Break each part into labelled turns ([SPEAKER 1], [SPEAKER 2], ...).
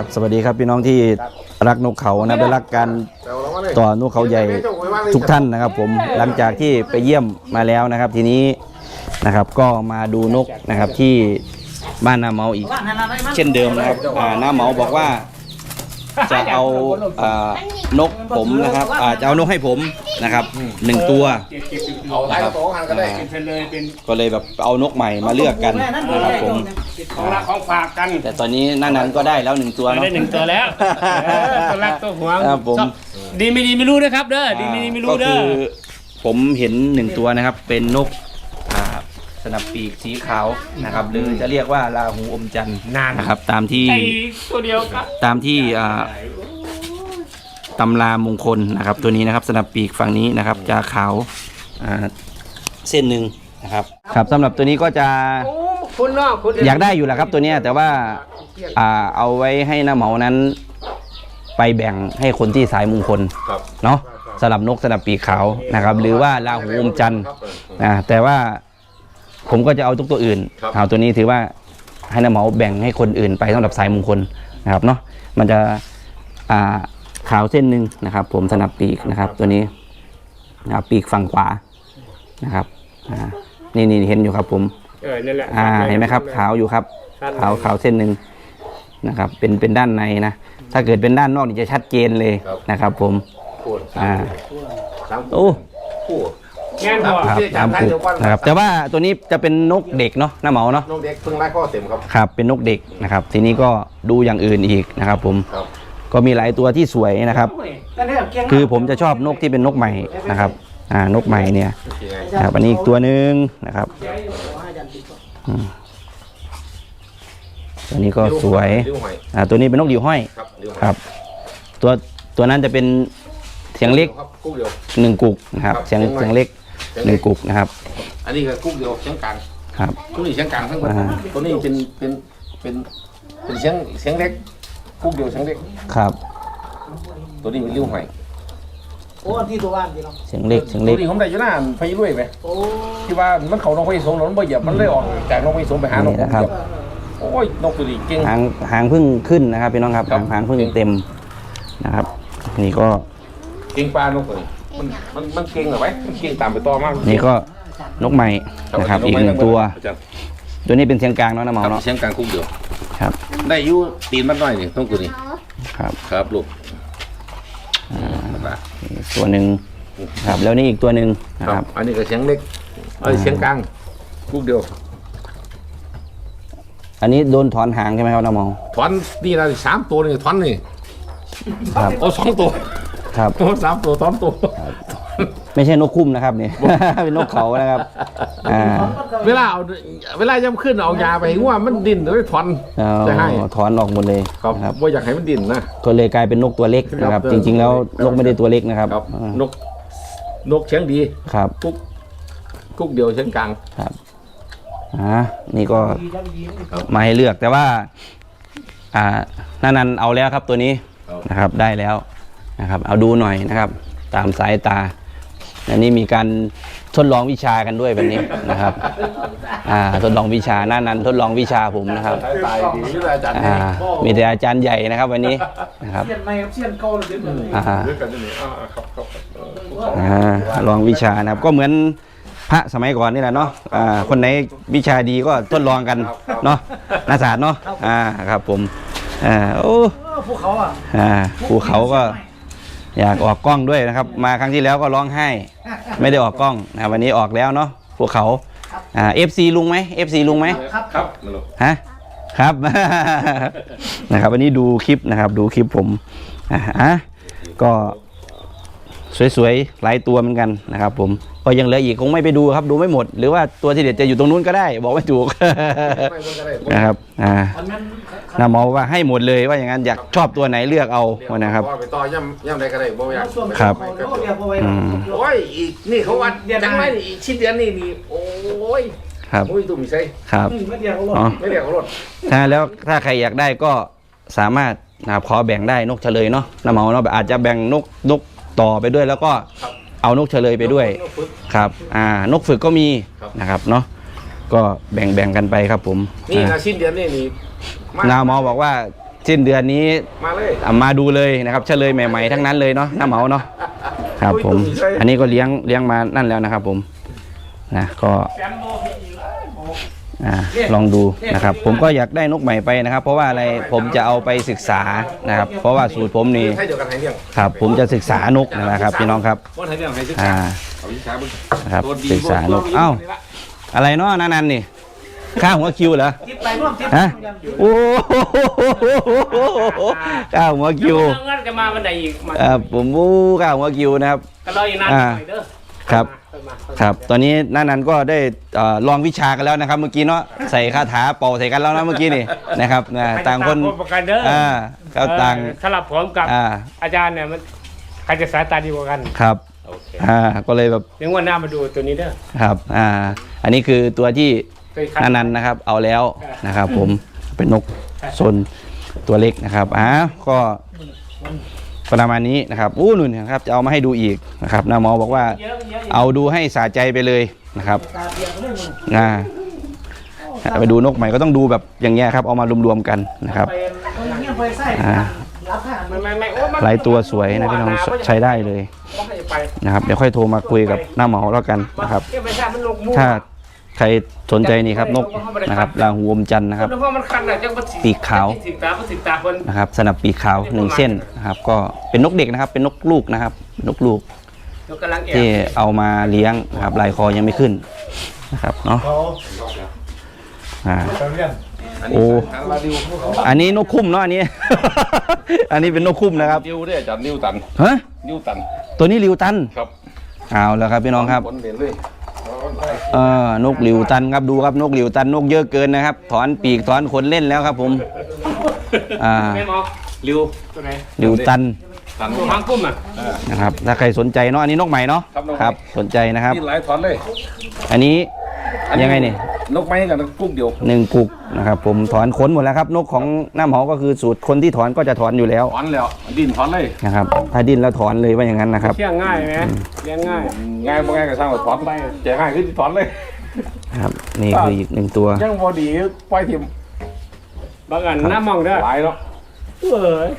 [SPEAKER 1] ครับสวัสดีครับพี่น้องที่รักนกเขานะไปรักการต่อนกเขาใหญ่ทุกท่านนะครับ ผมหลังจากที่ไปเยี่ยมมาแล้วนะครับ ทีนี้นะครับ ก็มาดูนกนะครับที่บ้านนาเมาอีก เช่นเดิมนะครับอ่าน้าเมาบอกว่า จะเอาอ่านกผมนะครับอ่าจะเอานกให้ผมนะครับหนึ่งตัว
[SPEAKER 2] เอาหลายกระโปรงหันก็ได้
[SPEAKER 3] เป็นเลยเป็น
[SPEAKER 1] ก็เลยแบบเอานกใหม่มาเลือกกันนะครับผม
[SPEAKER 3] ของรักของฝากกัน
[SPEAKER 1] แต่ตอนนี้นั่นนั้นก็ได้แล้วหนึ่งตัวเนาะ
[SPEAKER 3] ได้หนึ่งตัวแล้วเออตัวรักตัวหวง
[SPEAKER 1] ครับผม
[SPEAKER 3] ชอบดีไม่ดีไม่รู้นะครับเด้อดีไม่ดีไม่รู้
[SPEAKER 1] ก็
[SPEAKER 3] เด้
[SPEAKER 1] คืออผมเห็นหนึ่งตัวนะครับ เป็นนกอ่า สนับปีกสีขาวนะครับ หรือจะเรียกว่าลาหูอมจันทร์
[SPEAKER 3] นาน
[SPEAKER 1] นะครับ ตามที่
[SPEAKER 3] ไอ้ตัวเดียวครับ
[SPEAKER 1] ตามที่อ่าตำรามงคลนะครับ ตัวนี้นะครับสนับปีกฝั่งนี้นะครับ จะขาวอ่าเส้นหนึ่งนะครับ ครับสำหรับตัวนี้ก็จะ
[SPEAKER 3] โอ้คุณเนาะคุณ
[SPEAKER 1] อยากได้อยู่แหละครับตัวเนี้ยแต่ว่าอ่าเอาไว้ให้น้าเหมานั้น ไปแบ่งให้คนที่สายมงคล
[SPEAKER 2] ครับ
[SPEAKER 1] เนาะสลับนกสนับปีกขาวนะครับ หรือว่าลาหูอมจันทร์นะแต่ว่า ผมก็จะเอาทุกตัวอื่นเอาตัวนี้ถือว่าให้น้าเหมาแบ่งให้คนอื่นไปสำหรับสายมงคลนะครับเนาะมันจะอ่าขาวเส้นหนึ่งนะครับ ผมสนับปีกนะครับ ตัวนี้นะครับปีกฝั่งขวานะครับอ่านี่นี่เห็นอยู่ครับผม
[SPEAKER 3] เออนั่นแหละ
[SPEAKER 1] อ่าเห็นไหมครับ ขาวอยู่ครับขาวขาวเส้นหนึ่งนะครับ เป็นเป็นด้านในนะ ถ้าเกิดเป็นด้านนอกนี่จะชัดเจนเลยนะครับ ผม
[SPEAKER 2] ขวด
[SPEAKER 1] อ่า
[SPEAKER 2] สาม
[SPEAKER 1] โอ้
[SPEAKER 2] คู่
[SPEAKER 3] งานพอ
[SPEAKER 1] ครับตามปลูกนะครับ แต่ว่าตัวนี้จะเป็นนกเด็กเนาะหน้าเหมาเนาะ
[SPEAKER 2] น้องเด็กเพิ่งไล่ข้อเต็มครับ
[SPEAKER 1] ครับ เป็นนกเด็กนะครับ ทีนี้ก็ดูอย่างอื่นอีกนะครับ ผม
[SPEAKER 2] ครับ
[SPEAKER 1] ก็มีหลายตัวที่สวยนะครับ คือผมจะชอบนกที่เป็นนกใหม่นะครับอ่านกใหม่เนี่ย
[SPEAKER 2] โอเคไง
[SPEAKER 1] นะครับอันนี้อีกตัวหนึ่งนะครับอืมตัวนี้ก็สวย
[SPEAKER 2] ริ้วหอย
[SPEAKER 1] อ่าตัวนี้เป็นนกดิวห้อย
[SPEAKER 2] ครับริ้วหอย
[SPEAKER 1] ครับ ตัวตัวนั้นจะเป็นเสียงเล็ก
[SPEAKER 2] ครับคู่เดียว
[SPEAKER 1] หนึ่งกุกนะครับ
[SPEAKER 2] ครับ
[SPEAKER 1] เสียง
[SPEAKER 2] เสียงหน่อย
[SPEAKER 1] เสียงเล็ก หนึ่งกุกนะครับ
[SPEAKER 2] อันนี้ก็คู่เดียวเสียงกลาง
[SPEAKER 1] ครับ
[SPEAKER 2] ตัวนี้เสียงกลางทั้งหมด
[SPEAKER 1] อ่า
[SPEAKER 2] ตัวนี้เป็นเป็นเป็นเป็นเสียงเสียงเล็กคู่เดียวเสียงเล็ก
[SPEAKER 1] ครับ
[SPEAKER 2] ตัวนี้เป็นริ้วหอย
[SPEAKER 4] โอ้ที่ตัวบ้านพี่น้อง
[SPEAKER 1] เสียงเล็กเสียง
[SPEAKER 2] ตั
[SPEAKER 1] เล็
[SPEAKER 2] ว
[SPEAKER 1] ก
[SPEAKER 2] นี้ผมได้อยูหน้าไฟรวยไหม
[SPEAKER 4] โอ้
[SPEAKER 2] ที่ว่ามันเขาน้องไฟสงแล้วมันบ่เหยียบมันเลยออกจากน้องไฟสงไปหานก
[SPEAKER 1] นี่นะครับ
[SPEAKER 2] โอ้ยนกตัวนี้เก่ง
[SPEAKER 1] หางหางเพึ่งขึ้นนะครับพี่น้องครับ
[SPEAKER 2] ครั
[SPEAKER 1] หา
[SPEAKER 2] บ
[SPEAKER 1] งหางเพึ่งเต็มนะครับ นี่ก็
[SPEAKER 2] เก่งปลานกตัวนี้ มันมันมันเก่งเหรอไหมมันเก่งตามไปต่อมาก
[SPEAKER 1] นี่ก็นกใหม่นะครับอีกหนึ่งตัว
[SPEAKER 2] อาจารย์
[SPEAKER 1] ตัวนี้เป็นเสียงกลางเนาะนะหมอ
[SPEAKER 2] ครับ
[SPEAKER 1] เนาะ
[SPEAKER 2] เสียงกลางคุ้มเดียว
[SPEAKER 1] ครับ
[SPEAKER 2] ได้อยูตีนมันหน่อยนี่ต้องกูนี่
[SPEAKER 1] ครับ
[SPEAKER 2] ครับลูกมันละ
[SPEAKER 1] อีกตัวหนึ่งครับแล้วนี่อีกตัวหนึ่งนะ
[SPEAKER 2] ค
[SPEAKER 1] ค
[SPEAKER 2] รั
[SPEAKER 1] รั
[SPEAKER 2] บบ อันนี้ก็เสียงเล็กเอ้ยเสียงกลางคุ้มเดียว
[SPEAKER 1] อันนี้โดนถอนหางใช่ไหมครับน้าหมอ
[SPEAKER 2] ถอนนี่นะสามตัวนี่ถอนนี่
[SPEAKER 1] ครับ
[SPEAKER 2] โอ้สองตัว
[SPEAKER 1] ครับ
[SPEAKER 2] โอ้สามตัวถอนตัว
[SPEAKER 1] ไม่ใช่นกคุ้มนะครับนี่เป็นนกเขานะครับ อ่า
[SPEAKER 2] เวลาเอาเวลาย่ำขึ้นเอายาไปให้ว่ามันดิ้นเลยถอน
[SPEAKER 1] เอา
[SPEAKER 2] จะให้
[SPEAKER 1] ถอนออกหมดเลย
[SPEAKER 2] ครับ
[SPEAKER 1] นะครับ
[SPEAKER 2] ว่าอยากให้มันดิ้นนะ
[SPEAKER 1] ก็เลยกลายเป็นนกตัวเล็กนะครับ
[SPEAKER 2] ครับ
[SPEAKER 1] จริง ๆ แล้วนกไม่ได้ตัวเล็กนะครับ
[SPEAKER 2] ครับ
[SPEAKER 1] อ่าน
[SPEAKER 2] ก นกเสียงดี
[SPEAKER 1] ครับ
[SPEAKER 2] กุ๊กกุ๊กเดียวเสียงกลาง
[SPEAKER 1] ครับอ่านี่ก็
[SPEAKER 4] ดีจังดี
[SPEAKER 1] มาให้เลือกแต่ว่า อ่านานันเอาแล้วครับตัวนี้นะครับได้แล้ว นะครับ เอาดูหน่อยนะครับ ตามสายตา อันนี้มีการทดลองวิชากันด้วยแบบนี้นะครับ อ่า ทดลองวิชานานันทดลองวิชาผมนะครับ
[SPEAKER 2] ตายดีที่อาจารย์
[SPEAKER 1] อ่า มีแต่อาจารย์ใหญ่นะครับ วันนี้นะครับ
[SPEAKER 4] เสียนไม่ครับเสียนเก่าเลยเลย
[SPEAKER 1] อ่า
[SPEAKER 2] ด้วยกันนี่อ่าครับครับ
[SPEAKER 1] อ่า ลองวิชานะครับ ก็เหมือนพระสมัยก่อนนี่แหละเนาะ อ่า คนไหนวิชาดีก็ทดลองกันเนาะนาศาสตร์เนาะ อ่า ครับผม อ่า โอ้
[SPEAKER 4] ภูเขาอะ
[SPEAKER 1] อ่า ภูเขาก็ อยากออกกล้องด้วยนะครับ มาครั้งที่แล้วก็ร้องไห้ ไม่ได้ออกกล้องนะวันนี้ออกแล้วเนาะภูเขาอ่าเอฟซีลุงไหมเอฟซีลุงไหม
[SPEAKER 4] ครับ
[SPEAKER 2] ครับมาลูก
[SPEAKER 1] ฮะครับนะครับ วันนี้ดูคลิปนะครับ ดูคลิปผมอะอะก็ สวยๆหลายตัวเหมือนกันนะครับผมก็ยังเหลืออีกคงไม่ไปดูครับดูไม่หมด หรือว่าตัวที่เด็ดจะอยู่ตรงนู้นก็ได้ บอกไม่ถูก
[SPEAKER 2] ไม่ต้องก็ได้
[SPEAKER 1] นะครับอ่า
[SPEAKER 4] อันนั้น
[SPEAKER 1] นาหมอว่าให้หมดเลยว่าอย่างนั้นอยากชอบตัวไหนเลือกเอานะครับ
[SPEAKER 2] ว่าไปต่อย่ำย่ำใดก็ได้บ่อยาก
[SPEAKER 4] ส่วน
[SPEAKER 1] ครับ
[SPEAKER 4] เขาเรียกว่าไว้
[SPEAKER 1] อืม
[SPEAKER 2] โอ้ยอีกนี่เขาวัดจังไรนี่อีกชิ้นเดือนนี่นี่โอ้ย
[SPEAKER 1] ครับ
[SPEAKER 2] โอ้ยตุ้มใส่
[SPEAKER 1] ครับ
[SPEAKER 4] ไม่เดียวเขาหรอก
[SPEAKER 1] อ๋อ
[SPEAKER 2] ไม่เรียกเขารถ
[SPEAKER 1] ถ้าแล้วถ้าใครอยากได้ก็สามารถนะครับขอแบ่งได้นกเฉลยเนาะนาหมอเนาะอาจจะแบ่งนกนก ต่อไปด้วยแล้วก็เอานกเฉลยไปด้วยครับอ่านกฝึกก็มี
[SPEAKER 2] ครับ
[SPEAKER 1] นะครับเนาะก็แบ่งแบ่งกันไปครับผม
[SPEAKER 2] นี่
[SPEAKER 1] อ่า
[SPEAKER 2] นะชิ้นเดือนนี่นี่
[SPEAKER 1] นาหมอบอกว่าเสิ้นเดือนนี้
[SPEAKER 2] มาเลย
[SPEAKER 1] อะมาดูเลยนะครับเฉลยใหม่ๆทั้งนั้นเลยเนาะน้าเหมาเนาะครับผม อันนี้ก็เลี้ยงเลี้ยงมานั่นแล้วนะครับผมนะก็
[SPEAKER 3] แซมโมมี อีกแล้ว
[SPEAKER 1] อ่าลองดูนะครับ ผมก็อยากได้นกใหม่ไปนะครับ เพราะว่าอะไรผมจะเอาไปศึกษานะครับ เพราะว่าสูตรผมนี่
[SPEAKER 2] ให้เดียวกันให้เรื่อง
[SPEAKER 1] ครับผมจะศึกษานกนะครับพี่น้องครับ
[SPEAKER 2] ว่าให้เรื่องให้ศึกษา
[SPEAKER 1] อ่า
[SPEAKER 2] เอาวิชาบึง
[SPEAKER 1] นะครับ
[SPEAKER 2] ตัวดี
[SPEAKER 1] ศึกษานก
[SPEAKER 2] ตัวดี
[SPEAKER 1] เอ้า
[SPEAKER 2] นี่ละ
[SPEAKER 1] อะไรเนาะนั่นนั่นนี่ค่าหัวคิวเหรอ
[SPEAKER 4] ทิปไปร่วมทิป
[SPEAKER 1] ฮะโอ้โหค่าหัวคิว
[SPEAKER 3] เรื่องนั้นจะมาวันไหนอีกมา
[SPEAKER 1] เอ่อผมวู้ค่าหัวคิวนะครับ
[SPEAKER 3] ก็รออีกนาน
[SPEAKER 1] อ่า
[SPEAKER 3] หน่อยเด้อ
[SPEAKER 1] ครับ
[SPEAKER 3] เติมมาเติมมา
[SPEAKER 1] ครับ ตอนนี้นั่นนันก็ได้เอ่อลองวิชากันแล้วนะครับ เมื่อกี้เนาะใส่คาถาเป่าใส่กันแล้วนะเมื่อกี้นี่นะครับนะต่างคน
[SPEAKER 3] ใรจะประกันเด้อ
[SPEAKER 1] อ่าก็ต่าง
[SPEAKER 3] เออสลับผมกับ
[SPEAKER 1] อ่า
[SPEAKER 3] อาจารย์เนี่ยมันใครจะสายตาดีกว่ากัน
[SPEAKER 1] ครับ
[SPEAKER 3] โอเค
[SPEAKER 1] อ่าก็เลยแบบ
[SPEAKER 3] เดี๋ยววันหน้ามาดูตัวนี้เด้อ
[SPEAKER 1] ครับอ่าอันนี้คือตัวที่
[SPEAKER 3] เคยคัด
[SPEAKER 1] นันนันนะครับ เอาแล้วนะครับ ผมเป็นนกโซนตัวเล็กนะครับอ่าก็ประมาณนี้นะครับอู้นุ่นนะครับ จะเอามาให้ดูอีกนะครับนาหมอบอกว่า
[SPEAKER 3] เยอะ เอา
[SPEAKER 1] ดูให้สาใจไปเลยนะครับ
[SPEAKER 4] อ่า
[SPEAKER 1] ไปดูนกใหม่ก็ต้องดูแบบอย่างเงี้ยครับเอามารวมๆกันนะครับ
[SPEAKER 4] อ่า
[SPEAKER 1] หลายตัวสวยนะพี่น้องใช้ได้เลยนะครับเดี๋ยวค่อยโทรมาคุยกับหน้าหมาแล้วกันนะครับ ถ้าใครสนใจนี่ครับนกนะครับราหูอมจันนะครับ ปีกขาว
[SPEAKER 3] นะ
[SPEAKER 1] ครับ สนับปีกขาวหนึ่งเส้นนะครับ ก็เป็นนกเด็กนะครับ เป็นนกลูกนะครับนกลูก
[SPEAKER 3] ยกกำลังแอบ
[SPEAKER 1] ที่เอามาเลี้ยงนะครับลายคอยังไม่ขึ้นนะครับเนาะ
[SPEAKER 4] เขา
[SPEAKER 1] อ่า
[SPEAKER 4] เรื่อง
[SPEAKER 2] อัน
[SPEAKER 1] โอ้
[SPEAKER 2] นี้ทางลาดิวเขา
[SPEAKER 1] อันนี้นกคุ้มเนาะอันนี้ อันนี้เป็นนกคุ้มนะครับ
[SPEAKER 2] ดิวเด้อาจารย์นิวตัน
[SPEAKER 1] ฮะ
[SPEAKER 2] นิวตัน
[SPEAKER 1] ตัวนี้ริวตัน
[SPEAKER 2] ครับ
[SPEAKER 1] เอาแล้วครับพี่น้องครับ
[SPEAKER 2] นเด่นเลย
[SPEAKER 1] เออนกหลิวตันครับดูครับนกหลิวตันนกเยอะเกินนะครับ ถอนปีกถอนขนเล่นแล้วครับผมอ่า
[SPEAKER 3] ไม่มอง
[SPEAKER 2] ริว
[SPEAKER 3] ตัวไหน
[SPEAKER 1] หลิวตัน
[SPEAKER 2] ตัน
[SPEAKER 3] ตัวหางกุ้มอะ
[SPEAKER 1] นะครับถ้าใครสนใจเนาะอันนี้นกใหม่เนาะ
[SPEAKER 2] ครับนกใหม่
[SPEAKER 1] ครับสนใจนะครับ
[SPEAKER 2] นี่หลายถอนเลย
[SPEAKER 1] อันนี้ยังไงเนี่ย
[SPEAKER 2] นกไม้กับนกกุ้งเดียว
[SPEAKER 1] หนึ่งกุกนะครับผมถอนขนหมดแล้วครับ นกของน้ำหอก็คือสูตรคนที่ถอนก็จะถอนอยู่แล้ว
[SPEAKER 2] ถอนแล้วดินถอนเลย
[SPEAKER 1] นะครับถ้าดิ้นแล้วถอนเลยว่าอย่างนั้นนะครับ
[SPEAKER 3] เที่ยงง่ายไหมเลี้ยงง่าย
[SPEAKER 2] ง่ายบ่ง่ายก็สร้างถอนไปแจกง่ายขึ้นถอนเลย
[SPEAKER 1] ครับนี่คืออีกหนึ่งตัว
[SPEAKER 2] ยังบอดีปล่อยทิม
[SPEAKER 3] บางอันหน้ามองเด้อ
[SPEAKER 2] หลายเนาะ
[SPEAKER 3] เอ้ย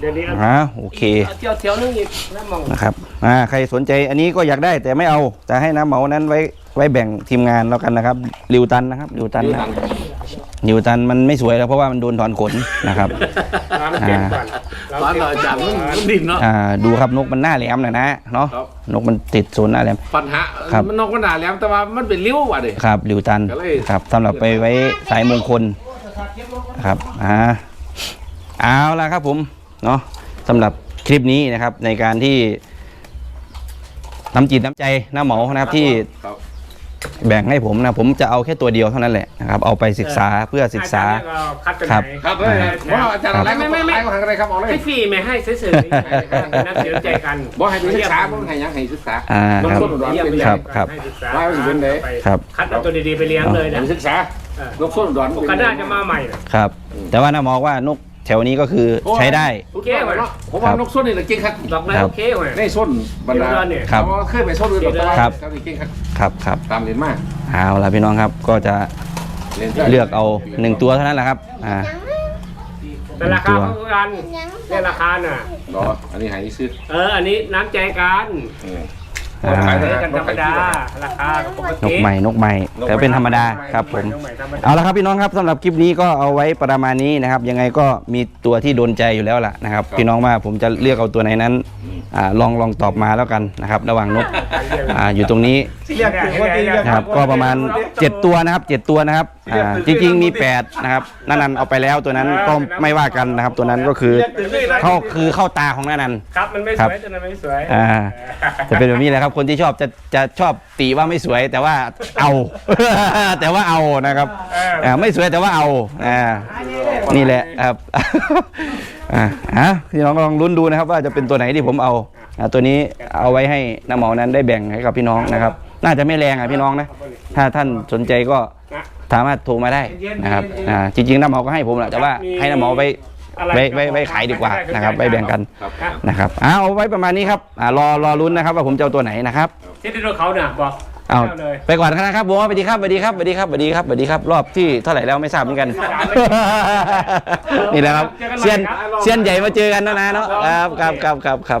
[SPEAKER 3] เดี๋ยวนี้เอา
[SPEAKER 1] อ่าโอเค
[SPEAKER 3] เอาเที่ยวเที่ยวนึงอีกหน้ามอง
[SPEAKER 1] นะครับอ่าใครสนใจอันนี้ก็อยากได้แต่ไม่เอาแต่ให้น้ำเหมานั้นไว้ไว้แบ่งทีมงานแล้วกันนะครับริวตันนะครับริวตันนะครับริวตันมันไม่สวยแล้วเพราะว่ามันโดนถอนขนนะครับ
[SPEAKER 3] น้ำเก็บก่อน
[SPEAKER 2] ถอนเราจากมันมันดินเนาะ
[SPEAKER 1] อ่าดูครับนกมันหน้าแหลมหน่อยนะเนาะ
[SPEAKER 2] ครับ
[SPEAKER 1] นกมันติดโซนหน้าแหลม
[SPEAKER 2] ปัญหา
[SPEAKER 1] ครับ
[SPEAKER 2] มันนกมันหนาแหลมแต่ว่ามันเป็นริ้วว่ะดิ
[SPEAKER 1] ครับริวตัน
[SPEAKER 2] ก็เลย
[SPEAKER 1] ครับสำหรับไปไว้สายมงคลนะครับอ่าเอาละครับผม เนาะสำหรับคลิปนี้นะครับในการที่น้ำจิตน้ำใจน้าเหมานะครับที่
[SPEAKER 2] ครับ
[SPEAKER 1] แบ่งให้ผมนะผมจะเอาแค่ตัวเดียวเท่านั้นแหละนะครับเอาไปศึกษาเพื่อศึกษา
[SPEAKER 3] อจรย์เนี่ยก็คัดกัน
[SPEAKER 1] ครับ
[SPEAKER 3] ไหน
[SPEAKER 2] ครับเลยว่าอาจารย์อะไรไม่ไม่ไม่ก็ทางอะไรครับเอาเลย
[SPEAKER 3] ให้ฟรีไหมให้เฉยๆนักเสียใจกัน
[SPEAKER 2] บ่ให้ไปศึกษาบ่ให้ยังให้ศึกษา
[SPEAKER 1] อ่า
[SPEAKER 2] น้อง
[SPEAKER 1] ครับ
[SPEAKER 2] ส้มหวานเป็น
[SPEAKER 1] ครับครับ
[SPEAKER 3] ให้ศึกษา
[SPEAKER 2] ว่าสิเป็นไหน
[SPEAKER 3] ไป
[SPEAKER 1] ครับ
[SPEAKER 3] คัดเอาตัวดีๆไปเลี้ยงเลย
[SPEAKER 2] ให้
[SPEAKER 3] นะ
[SPEAKER 2] ไปศึกษา
[SPEAKER 3] เออ
[SPEAKER 2] นกส้มดอน
[SPEAKER 3] โอกาสหน้าจะมาใหม่น่ะ
[SPEAKER 1] ครับ แต่ว่าน้ามองว่านก แถวนี้ก็คือใช้ได้
[SPEAKER 2] โอเคเนาะผมว่านกส้มนี่แหละเก่งครับ
[SPEAKER 3] ดอกไม้โอเคเว้ย
[SPEAKER 2] ในส้นบรรดา
[SPEAKER 1] ครับ
[SPEAKER 2] เพาะว่าเคยไปส้นอื่นแต่ว่า
[SPEAKER 1] ครับ
[SPEAKER 2] เก่งครับ
[SPEAKER 1] ครับครับ
[SPEAKER 2] ตามเรียนมาก
[SPEAKER 1] เอาละพี่น้องครับก็จะ
[SPEAKER 2] รียน
[SPEAKER 1] เลือกเอาหนึ่งตัวเท่านั้นแหละครับอ่า
[SPEAKER 3] แต่ราคาเท่ากันเนี่ยราคาน่ะ
[SPEAKER 2] เนาะอันนี้ใหายซื้อ
[SPEAKER 3] เออ อันนี้น้ำใจกัน
[SPEAKER 2] อืม
[SPEAKER 1] อ่า
[SPEAKER 2] ขาย
[SPEAKER 3] เอ
[SPEAKER 2] ได้
[SPEAKER 3] อกันธรรมดาราคาก็ปก
[SPEAKER 1] น
[SPEAKER 3] ติ
[SPEAKER 1] กใหม่นกใหม่แต่เป็นธรรมดาครับผม
[SPEAKER 3] น้องใหธรรมดา
[SPEAKER 1] เอาละครับพี่น้องครับสำหรับคลิปนี้ก็เอาไว้ประมาณนี้นะครับยังไงก็มีตัวที่โดนใจอยู่แล้วล่ะนะครับพี่น้องว่าผมจะเลือกเอาตัวไหนนั้นอ่าลองลองตอบมาแล้วกันนะครับระหว่างนกอ่าอยู่ตรงนี้
[SPEAKER 4] เรียกถึงว่าที่เรียก
[SPEAKER 1] นะครับก็ประมาณ 7 ตัวนะครับ 7 ตัวนะครับ อ่าจริง ๆ มี8นะครับนันนันเอาไปแล้วตัวนั้นก็ไม่ว่ากันนะครับ ตัวนั้นก็คือเข้าคือเข้าตาของนันนัน
[SPEAKER 3] ครับมันไม่ส
[SPEAKER 1] ครับ
[SPEAKER 3] วยแต่มันไม่สวย
[SPEAKER 1] อ่า จะเป็นแบบนี้แหละครับ คนที่ชอบจะจะชอบตีว่าไม่สวยแต่ว่าเอา แต่ว่าเอานะครับอ่าไม่สวยแต่ว่าเอาอ่านี่แหละครับอ่าฮะพี่น้องก็ลองลุ้นดูนะครับ ว่าจะเป็นตัวไหนที่ผมเอาอ่าตัวนี้เอาไว้ให้น้าเหมานั้นได้แบ่งให้กับพี่น้องนะครับ น่าจะไม่แรงอะพี่น้องนะ ถ้าท่านสนใจก็สามารถโทรมาได้นะครับอ่าจริงๆน้าเหมาก็ให้ผมแหละแต่ว่าให้น้าเหมาไป
[SPEAKER 3] อะไร
[SPEAKER 1] ไว้ไว้ไว้ขายดีกว่านะครับไว้แบ่งกัน
[SPEAKER 2] ครับ
[SPEAKER 1] นะครับเอาไว้ประมาณนี้ครับอ่ารอรอลุ้นนะครับ ว่าผมจะเอาตัวไหนนะครับ
[SPEAKER 3] ที่ที่เราเขาเนี่ยบอก
[SPEAKER 1] เอา
[SPEAKER 3] เลย
[SPEAKER 1] ไปก่อนนะครับผมสวัสดีครับสวัสดีครับสวัสดีครับสวัสดีครับสวัสดีครับ รอบที่เท่าไหร่แล้วไม่ทราบเหมือนกัน นี่แหละครับเซียนเซียนใหญ่มาเจอกันแล้วนะเนาะครับครับครับครับครับ